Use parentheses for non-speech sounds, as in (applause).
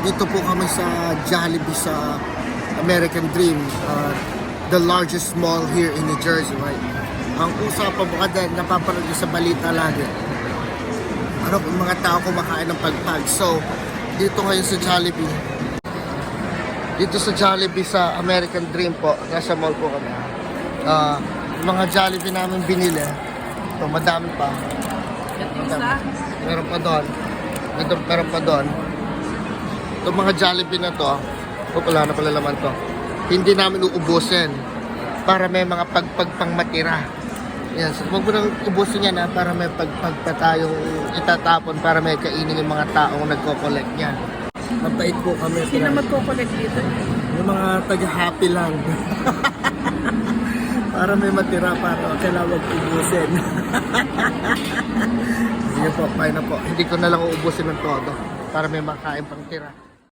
nandito po kami sa Jollibee sa American Dream, uh, the largest mall here in New Jersey, right? Ang usapan mo kada napapanood sa balita lagi, ano kung mga tao kumakain ng pagpag. So, dito ngayon sa Jollibee, dito sa Jollibee sa American Dream po, nasa mall po kami. Yung mga Jollibee namin binili, ito madami pa. Meron pa doon. Meron pa doon. Itong mga Jollibee na to, oh, wala na pala laman to. Hindi namin uubusin para may mga pagpagpang matira. Yan, so, huwag mo nang ubusin yan ha, para may pagpag pa tayong itatapon para may kainin yung mga taong nagko-collect yan. Mabait po kami. Sino magko-collect dito? Yung mga taga-happy lang. (laughs) para may matira para kailangan huwag ubusin. (laughs) Sige po, na po. Hindi ko na lang uubusin ng todo para may makain pang tira.